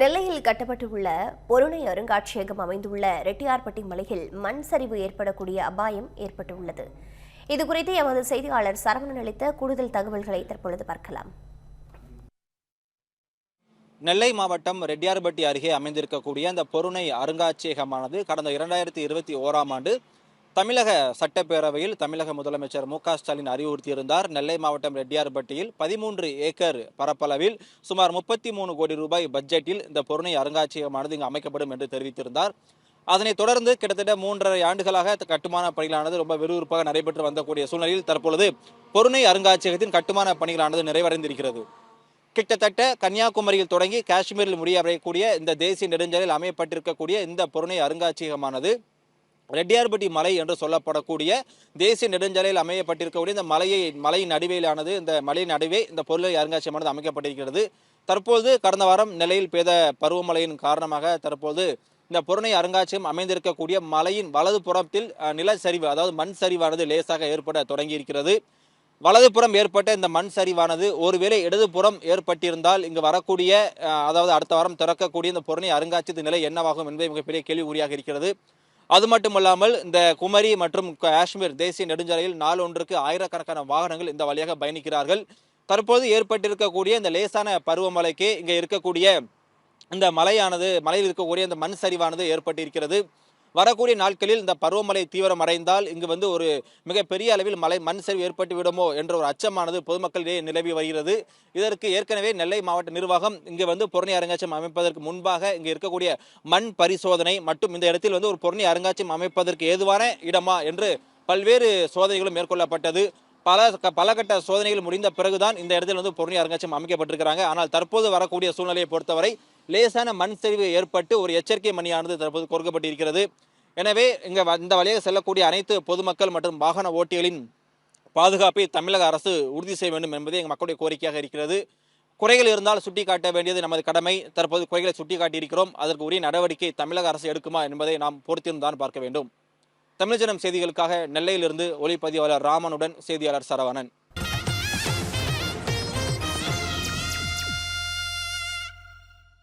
நெல்லையில் கட்டப்பட்டுள்ள பொருணை அருங்காட்சியகம் அமைந்துள்ள ரெட்டியார்பட்டி மலையில் மண் சரிவு ஏற்படக்கூடிய அபாயம் ஏற்பட்டுள்ளது. இதுகுறித்து எமது செய்தியாளர் சரவணன் அளித்த கூடுதல் தகவல்களை தற்பொழுது பார்க்கலாம். நெல்லை மாவட்டம் ரெட்டியார்பட்டி அருகே அமைந்திருக்கக்கூடிய அந்த பொருணை அருங்காட்சியகமானது கடந்த இரண்டாயிரத்தி இருபத்தி ஓராம் ஆண்டு தமிழக சட்டப்பேரவையில் தமிழக முதலமைச்சர் மு க ஸ்டாலின் அறிவுறுத்தியிருந்தார். நெல்லை மாவட்டம் ரெட்டியார்பட்டியில் பதிமூன்று ஏக்கர் பரப்பளவில் சுமார் முப்பத்தி மூணு கோடி ரூபாய் பட்ஜெட்டில் இந்த பொருணை அருங்காட்சியகமானது இங்கு அமைக்கப்படும் என்று தெரிவித்திருந்தார். அதனைத் தொடர்ந்து கிட்டத்தட்ட மூன்றரை ஆண்டுகளாக கட்டுமான பணிகளானது ரொம்ப விறுவிறுப்பாக நடைபெற்று வந்தக்கூடிய சூழ்நிலையில் தற்பொழுது பொருணை அருங்காட்சியகத்தின் கட்டுமான பணிகளானது நிறைவடைந்திருக்கிறது. கிட்டத்தட்ட கன்னியாகுமரியில் தொடங்கி காஷ்மீரில் முடியவரையக்கூடிய இந்த தேசிய நெடுஞ்சாலையில் அமையப்பட்டிருக்கக்கூடிய இந்த பொருணை அருங்காட்சியகமானது ரெட்டியார்பட்டி மலை என்று சொல்லப்படக்கூடிய தேசிய நெடுஞ்சாலையில் அமையப்பட்டிருக்கக்கூடிய இந்த மலையை மலையின் நடுவேலானது இந்த மலையின் நடுவே இந்த பொருளை அருங்காட்சியகமானது அமைக்கப்பட்டிருக்கிறது. தற்போது கடந்த வாரம் நிலையில் பெய்த பருவமழையின் காரணமாக தற்போது இந்த பொருணை அருங்காட்சியகம் அமைந்திருக்கக்கூடிய மலையின் வலது புறத்தில் நிலச்சரிவு அதாவது மண் சரிவானது லேசாக ஏற்பட தொடங்கி இருக்கிறது வலதுபுறம் ஏற்பட்ட இந்த மண் சரிவானது ஒருவேளை இடதுபுறம் ஏற்பட்டிருந்தால் இங்கு வரக்கூடிய அதாவது அடுத்த வாரம் திறக்கக்கூடிய இந்த பொருணை அருங்காட்சியத்தின் நிலை என்னவாகும் என்பது மிகப்பெரிய கேள்விக்குறியாக இருக்கிறது. அது மட்டும் இல்லாமல் இந்த குமரி மற்றும் காஷ்மீர் தேசிய நெடுஞ்சாலையில் நாள் ஒன்றுக்கு ஆயிரக்கணக்கான வாகனங்கள் இந்த வழியாக பயணிக்கிறார்கள். தற்போது ஏற்பட்டிருக்கக்கூடிய இந்த லேசான பருவமழைக்கு இங்கே இருக்கக்கூடிய இந்த மலையானது மலையில் இருக்கக்கூடிய இந்த மண் சரிவானது ஏற்பட்டிருக்கிறது. வரக்கூடிய நாட்களில் இந்த பருவமழை தீவிரம் அடைந்தால் இங்கு வந்து ஒரு மிகப்பெரிய அளவில் மலை மண் சரிவு ஏற்பட்டு விடுமோ என்ற ஒரு அச்சமானது பொதுமக்களிடையே நிலவி வருகிறது. இதற்கு ஏற்கனவே நெல்லை மாவட்ட நிர்வாகம் இங்கு வந்து பொருணி அருங்காட்சியம் அமைப்பதற்கு முன்பாக இங்கு இருக்கக்கூடிய மண் பரிசோதனை மற்றும் இந்த இடத்தில் வந்து ஒரு பொருணை அருங்காட்சியம் அமைப்பதற்கு ஏதுவான இடமா என்று பல்வேறு சோதனைகளும் மேற்கொள்ளப்பட்டது. பல க- பல கட்ட சோதனைகள் முடிந்த பிறகுதான் இந்த இடத்தில் வந்து பொருணி அருங்காட்சியம் அமைக்கப்பட்டிருக்கிறாங்க. ஆனால் தற்போது வரக்கூடிய சூழ்நிலையை பொறுத்தவரை லேசான மண் சரிவு ஏற்பட்டு ஒரு எச்சரிக்கை மணியானது தற்போது கொடுக்கப்பட்டிருக்கிறது. எனவே இங்கே வ- இந்த வழியாக செல்லக்கூடிய அனைத்து பொதுமக்கள் மற்றும் வாகன ஓட்டிகளின் பாதுகாப்பை தமிழக அரசு உறுதி செய்ய வேண்டும் என்பதே எங்கள் மக்களுடைய கோரிக்கையாக இருக்கிறது. குறைகள் இருந்தால் சுட்டிக்காட்ட வேண்டியது நமது கடமை. தற்போது குறைகளை சுட்டிக்காட்டி இருக்கிறோம் அதற்கு உரிய நடவடிக்கை தமிழக அரசு எடுக்குமா என்பதை நாம் பொறுத்திருந்தான் பார்க்க வேண்டும். தமிழ்ஜனம் செய்திகளுக்காக நெல்லையிலிருந்து ஒளிப்பதிவாளர் ராமனுடன் செய்தியாளர் சரவணன்.